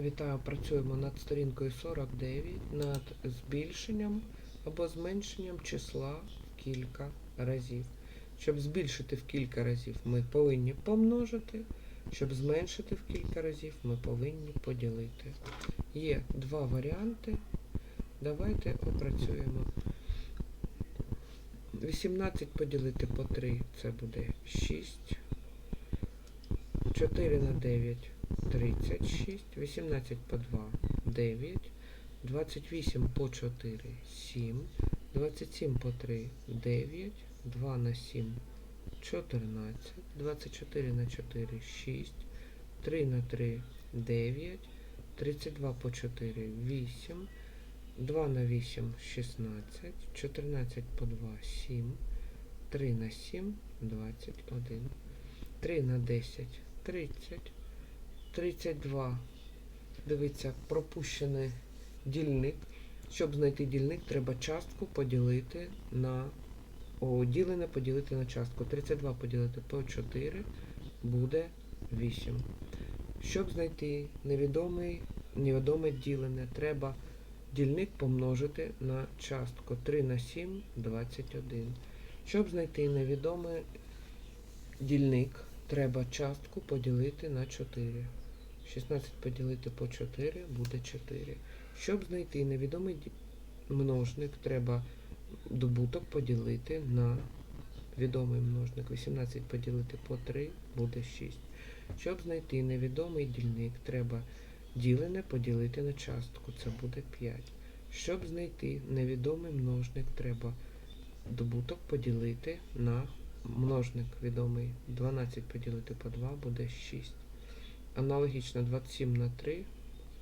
Вітаю, працюємо над сторінкою 49 над збільшенням або зменшенням числа в кілька разів. Щоб збільшити в кілька разів, ми повинні помножити. Щоб зменшити в кілька разів, ми повинні поділити. Є два варіанти. Давайте опрацюємо. 18 поділити по 3 це буде 6. 4 на 9 36, 18 по 2 9, 28 по 4 7, 27 по 3 9, 2 на 7 14, 24 на 4 6, 3 на 3 9, 32 по 4 8, 2 на 8 16, 14 по 2 7, 3 на 7 21, 3 на 10 30, 32. Дивіться, пропущений дільник. Щоб знайти дільник, треба частку поділити на о, ділене поділити на частку. 32 поділити по 4 буде 8. Щоб знайти невідомий, невідоме ділене, треба дільник помножити на частку. 3 на 7 21. Щоб знайти невідомий дільник, треба частку поділити на 4. 16 поділити по 4 буде 4. Щоб знайти невідомий множник, треба добуток поділити на відомий множник. 18 поділити по 3 буде 6. Щоб знайти невідомий дільник, треба ділене поділити на частку. Це буде 5. Щоб знайти невідомий множник, треба добуток поділити на множник відомий. 12 поділити по 2 буде 6. Аналогічно 27 на 3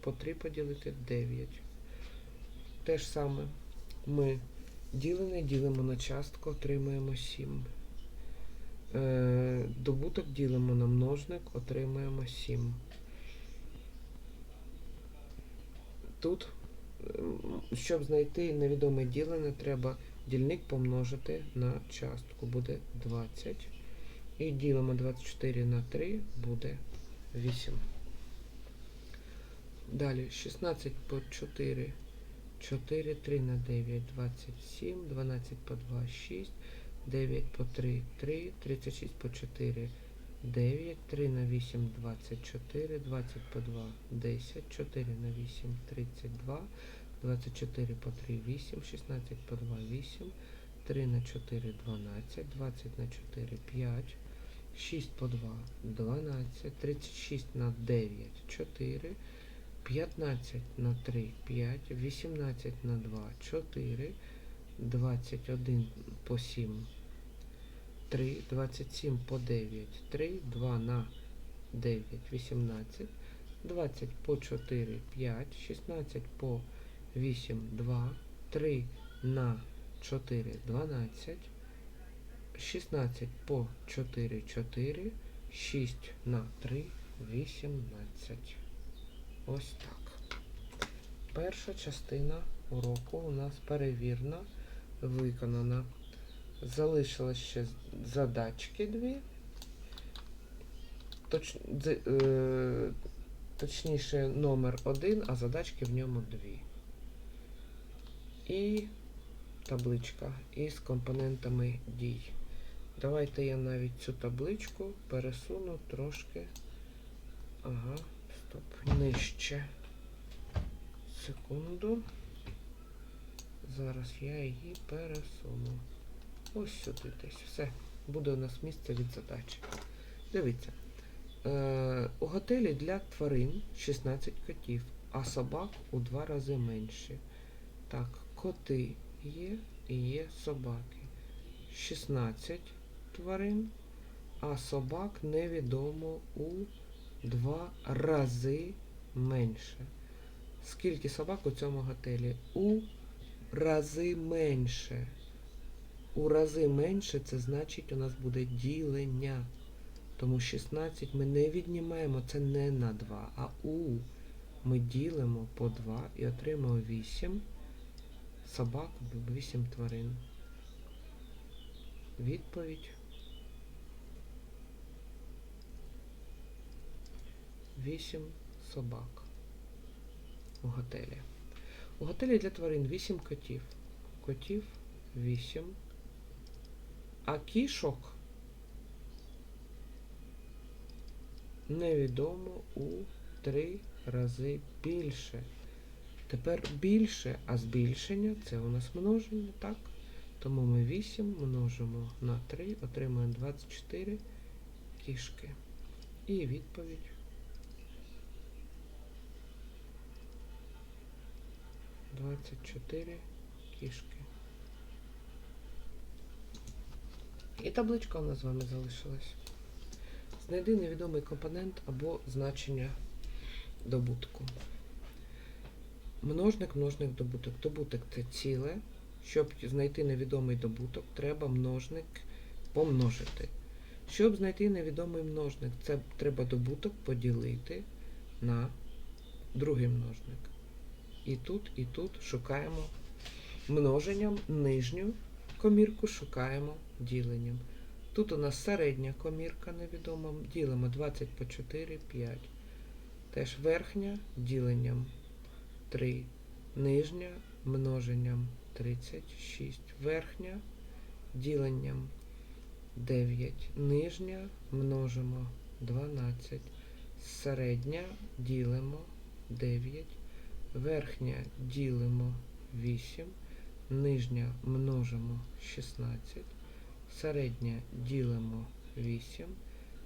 по 3 поділити 9. Те ж саме ми ділене ділимо на частку, отримуємо 7. Е, добуток ділимо на множник, отримуємо 7. Тут, ем, щоб знайти невідоме ділене, треба дільник помножити на частку. Буде 20. І ділимо 24 на 3 буде 8. Далі 16 по 4. 4, 3 на 9, 27, 12 по 2, 6, 9 по 3, 3, 36 по 4, 9, 3 на 8, 24, 20 по 2, 10, 4 на 8, 32, 24 по 3, 8, 16 по 2, 8, 3 на 4, 12, 20 на 4, 5, 6 по 2, 12, 36 на 9, 4, 15 на 3, 5, 18 на 2, 4, 21 по 7, 3, 27 по 9, 3, 2 на 9, 18, 20 по 4, 5, 16 по 8, 2, 3 на 4, 12, 16 по 4, 4, 6 на 3, 18. Ось так. Перша частина уроку у нас перевірна, виконана. Залишилось ще задачки дві. Точ, е, точніше, номер один, а задачки в ньому дві. І табличка із компонентами дій. Давайте я навіть цю табличку пересуну трошки. Ага, стоп. Нижче. Секунду. Зараз я її пересуну. Ось сюди десь. Все. Буде у нас місце від задачі. Дивіться. Е, у готелі для тварин 16 котів, а собак у два рази менше. Так, коти є і є собаки. 16 тварин, а собак невідомо у два рази менше. Скільки собак у цьому готелі? У рази менше. У рази менше це значить у нас буде ділення. Тому 16 ми не віднімаємо, це не на 2, а у. Ми ділимо по 2 і отримаємо 8 собак, 8 тварин. Відповідь. 8 собак. у готелі. У готелі для тварин 8 котів. Котів 8. А кішок невідомо у 3 рази більше. Тепер більше, а збільшення це у нас множення, так? Тому ми 8 множимо на 3, отримаємо 24 кішки. І відповідь. Двадцять чотири кішки. І табличка у нас з вами залишилась. Знайди невідомий компонент або значення добутку. Множник, множник, добуток. Добуток це ціле. Щоб знайти невідомий добуток, треба множник помножити. Щоб знайти невідомий множник, це треба добуток поділити на другий множник. І тут, і тут шукаємо множенням нижню комірку шукаємо діленням. Тут у нас середня комірка невідома. Ділимо 20 по 4, 5. Теж верхня діленням 3. Нижня множенням 36. Верхня діленням 9. Нижня множимо 12. Середня ділимо 9. Верхня ділимо 8. Нижня множимо 16. Середня ділимо 8.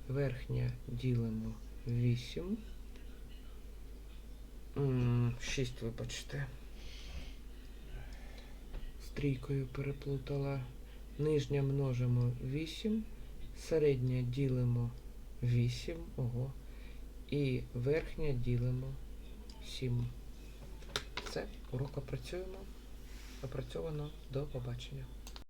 Верхня ділимо 8. 6, вибачте. Стрійкою переплутала. Нижня множимо 8. Середня ділимо 8. Ого. І верхня ділимо 7. Все, урок опрацюємо. Опрацьовано. До побачення.